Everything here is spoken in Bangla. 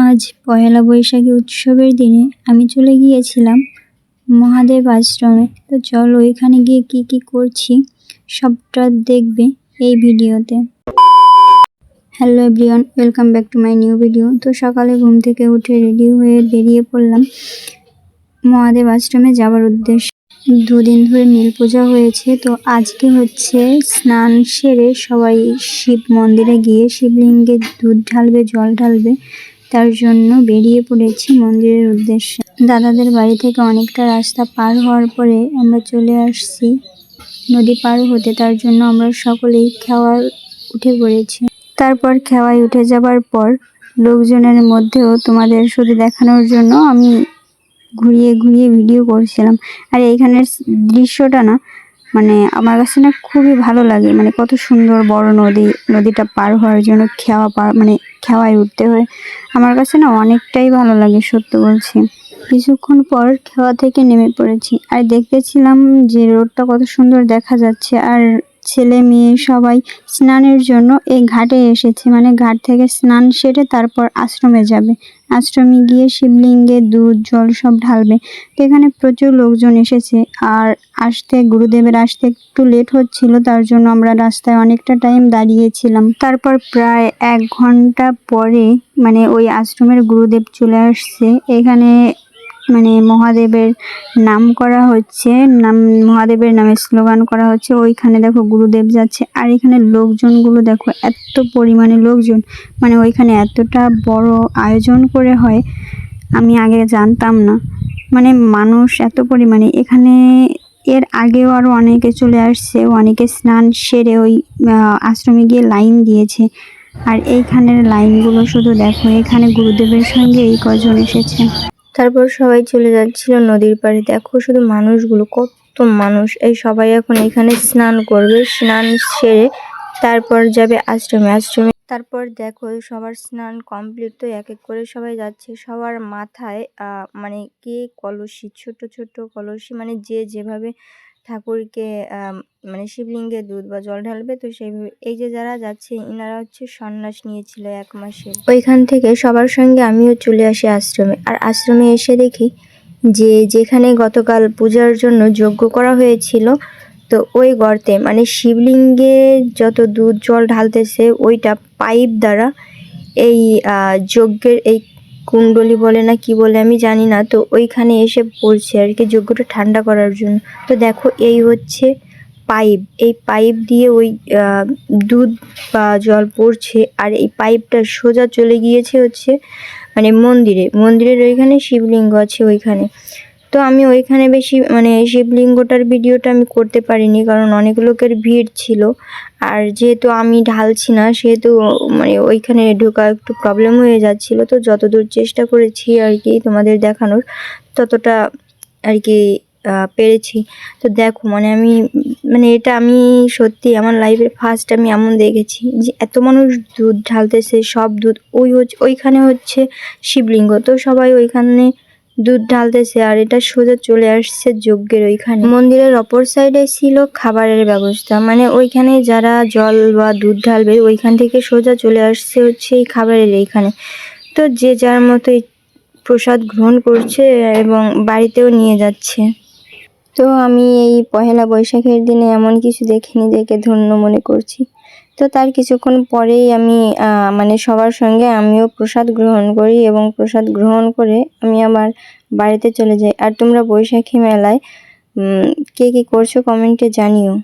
আজ পয়লা বৈশাখী উৎসবের দিনে আমি চলে গিয়েছিলাম মহাদেব আশ্রমে। তো চলো এখানে গিয়ে কি কি করছি সবটা দেখবে এই ভিডিওতে। Hello everyone welcome back to my new video তো সকালে ঘুম থেকে উঠে রেডি হয়ে বেরিয়ে পড়লাম মহাদেব আশ্রমে যাওয়ার উদ্দেশ্যে। দুদিন ধরে নীল পূজা হয়েছে, তো আজকে হচ্ছে স্নান সেরে সবাই শিব মন্দিরে গিয়ে শিবলিঙ্গে দুধ ঢালবে, জল ঢালবে। তার জন্য বেরিয়ে পড়েছি মন্দিরের উদ্দেশ্যে। দাদাদের বাড়ি থেকে অনেকটা রাস্তা পার হওয়ার পরে আমরা চলে আসছি। নদী পার হতে তার জন্য আমরা সকলেই খাওয়ার উঠে পড়েছি। তারপর খেওয়ায় উঠে যাবার পর লোকজনের মধ্যেও তোমাদের শুধু দেখানোর জন্য আমি ঘুরিয়ে ঘুরিয়ে ভিডিও করছিলাম। আর এইখানের দৃশ্যটা না মানে আমার কাছে না খুবই ভালো লাগে। মানে কত সুন্দর বড় নদী, নদীটা পার হওয়ার জন্য খেওয়া পার মানে খেওয়ায় উঠতে হয়। আমার কাছে না অনেকটাই ভালো লাগে সত্য বলছি। কিছুক্ষণ পর খেওয়া থেকে নেমে পড়েছি। আর দেখতেছিলাম যে রোডটা কত সুন্দর দেখা যাচ্ছে। আর ছেলে মেয়ে সবাই স্নানের জন্য এই ঘাটে এসেছে। মানে ঘাট থেকে স্নান সেরে তারপর আশ্রমে যাবে। আশ্রমে গিয়ে শিবলিঙ্গে দুধ, জল সব ঢালবে। এখানে প্রচুর লোকজন এসেছে। আর আসতে, গুরুদেবের আসতে একটু লেট হচ্ছিল, তার জন্য আমরা রাস্তায় অনেকটা টাইম দাঁড়িয়েছিলাম। তারপর প্রায় এক ঘণ্টা পরে মানে ওই আশ্রমের গুরুদেব চলে আসছে। এখানে মানে মহাদেবের নাম করা হচ্ছে, নাম, মহাদেবের নামে স্লোগান করা হচ্ছে। ওইখানে দেখো গুরুদেব যাচ্ছে, আর এখানে লোকজনগুলো দেখো এত পরিমাণে লোকজন মানে ওইখানে এতটা বড় আয়োজন করে হয়, আমি আগে জানতাম না। মানে মানুষ এত পরিমাণে, এখানে এর আগেও আরও অনেকে চলে আসছে, অনেকে স্নান সেরে ওই আশ্রমে গিয়ে লাইন দিয়েছে। আর এইখানের লাইনগুলো শুধু দেখো, এখানে গুরুদেবের সঙ্গে এই কজন এসেছে। তারপর সবাই চলে যাচ্ছিল নদীর পাড়ে। দেখো শুধু মানুষগুলো, কত মানুষ। এই সবাই এখন এখানে স্নান করবে, স্নান সেরে তারপর যাবে আশ্রমে। আশ্রমে তারপর দেখো সবার স্নান কমপ্লিট তো এক এক করে সবাই যাচ্ছে। সবার মাথায় মানে কে কলসি, ছোট ছোট কলসি মানে যে যেভাবে ঠাকুরকে মানে শিবলিঙ্গে দুধ বা জল ঢালবে, তো সেইভাবে এই যে যারা যাচ্ছে, ইনারা হচ্ছে সন্ন্যাস নিয়েছিল এক মাসে। ওইখান থেকে সবার সঙ্গে আমিও চলে আসি আশ্রমে। আর আশ্রমে এসে দেখি যে, যেখানে গতকাল পূজার জন্য যজ্ঞ করা হয়েছিল, তো ওই গর্তে মানে শিবলিঙ্গে যত দুধ, জল ঢালতেছে, ওইটা পাইপ দ্বারা এই যজ্ঞের, এই কুণ্ডলি বলে না কি বলে আমি জানি না। তো ওইখানে এসে পড়ছে আর কি যজ্ঞটা ঠান্ডা করার জন্য। তো দেখো এই হচ্ছে পাইপ। এই পাইপ দিয়ে ওই দুধ বা জল পড়ছে আর এই পাইপটা সোজা চলে গিয়েছে হচ্ছে মানে মন্দিরে। মন্দিরের ওইখানে শিবলিঙ্গ আছে ওইখানে। তো আমি ওইখানে বেশি মানে শিবলিঙ্গটার ভিডিওটা আমি করতে পারিনি, কারণ অনেক লোকের ভিড় ছিল। আর যেহেতু আমি ঢালছি না, সেহেতু মানে ওইখানে ঢোকা একটু প্রবলেম হয়ে যাচ্ছিল। তো যতদূর চেষ্টা করেছি আর কি তোমাদের দেখানোর, ততটা আর কি পেরেছি। তো দেখো মানে আমি মানে এটা আমি সত্যি আমার লাইফের ফার্স্ট আমি এমন দেখেছি যে এত মানুষ দুধ ঢালতেছে, সব দুধ, ওই ওইখানে হচ্ছে শিবলিঙ্গ। তো সবাই ওইখানে দুধ ঢালতেছে আর এটা সোজা চলে আসছে যজ্ঞের ওইখানে। মন্দিরের অপর সাইডে ছিল খাবারের ব্যবস্থা। মানে ওইখানে যারা জল বা দুধ ঢালবে, ওইখান থেকে সোজা চলে আসছে হচ্ছে এই খাবারের এইখানে। তো যে যার মতো প্রসাদ গ্রহণ করছে এবং বাড়িতেও নিয়ে যাচ্ছে। তো আমি এই পহেলা বৈশাখের দিনে এমন কিছু দেখিনি, দেখে ধন্য মনে করছি। তো তার কিছুক্ষণ পরেই আমি মানে সবার সঙ্গে আমিও প্রসাদ গ্রহণ করি এবং প্রসাদ গ্রহণ করে আমি আমার বাড়িতে চলে যাই। আর তোমরা বৈশাখী মেলায় কে কী করছ কমেন্টে জানিও।